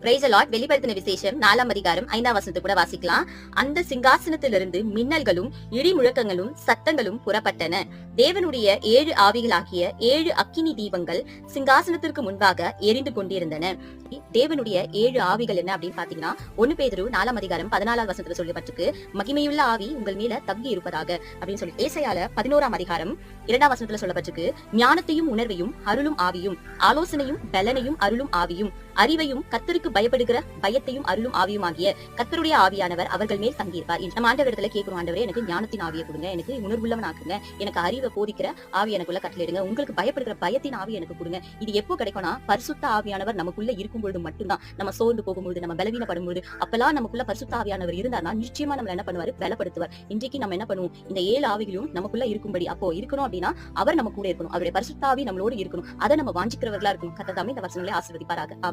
Price வெளிப்படுத்தின விசேஷம் நாலாம் அதிகாரம் ஐந்தாம் வசனத்தை கூட வாசிக்கலாம். அந்த சிங்காசனத்திலிருந்து மின்னல்களும் இடி முழக்கங்களும் சத்தங்களும் புறப்பட்டன. தேவனுடைய ஏழு ஆவிகளாகிய ஏழு அக்கினி தீபங்கள் சிங்காசனத்திற்கு முன்பாக எரிந்து கொண்டிருந்தன. தேவனுடைய ஏழு ஆவிகள் என்ன அப்படின்னு பாத்தீங்கன்னா ஒன்னு பேதரு நாலாம் அதிகாரம் பதினாலாம் வசனத்துல சொல்லப்பட்டிருக்கு மகிமையுள்ள ஆவி உங்கள் மேல தங்கி இருப்பதாக அப்படின்னு சொல்லி ஏசையால பதினோராம் அதிகாரம் இரண்டாம் வசனத்துல சொல்லப்பட்டிருக்கு. ஞானத்தையும் உணர்வையும் அருளும் ஆவியும் ஆலோசனையும் பலனையும் அருளும் ஆவியும். அறிவையும் கத்தருக்கு பயப்படுகிற பயத்தையும் அருளும் ஆவியும் ஆகிய கத்தருடைய ஆவியானவர் அவர்கள் மேல் தங்கியிருப்பார். நம்ம ஆண்டவரிடத்துல கேட்கிறோம் ஆண்டவரே எனக்கு ஞானத்தின் ஆவியை கொடுங்க எனக்கு உணர்வுள்ளவன் ஆக்குங்க எனக்கு அறிவை போதிக்கிற ஆவி எனக்குள்ள கட்டளையிடுங்க உங்களுக்கு பயப்படுகிற பயத்தின் ஆவி எனக்கு கொடுங்க. இது எப்போ கிடைக்கும்னா பரிசுத்த ஆவியானவர் நமக்குள்ள இருக்கும் பொழுது மட்டும்தான். நம்ம சோர்ந்து போகும்பொழுது நம்ம பலவீனப்படும் பொழுது அப்பெல்லாம் நமக்குள்ள பரிசுத்த ஆவியானவர் இருந்தார்னா நிச்சயமா நம்ம என்ன பண்ணுவாரு? பலப்படுத்துவார். இன்றைக்கு நம்ம என்ன பண்ணுவோம்? இந்த ஏழு ஆவிகளும் நமக்குள்ள இருக்கும்படி அப்போ இருக்கணும் அப்படின்னா அவர் நம்ம கூட இருக்கணும். அவருடைய பரிசுத்த ஆவி நம்மளோடு இருக்கணும். அதை நம்ம வாஞ்சிக்கிறவர்களா இருக்கணும். கத்த தாமே இந்த வசனங்களை ஆசிர்வதிப்பாராக. ஆமென்.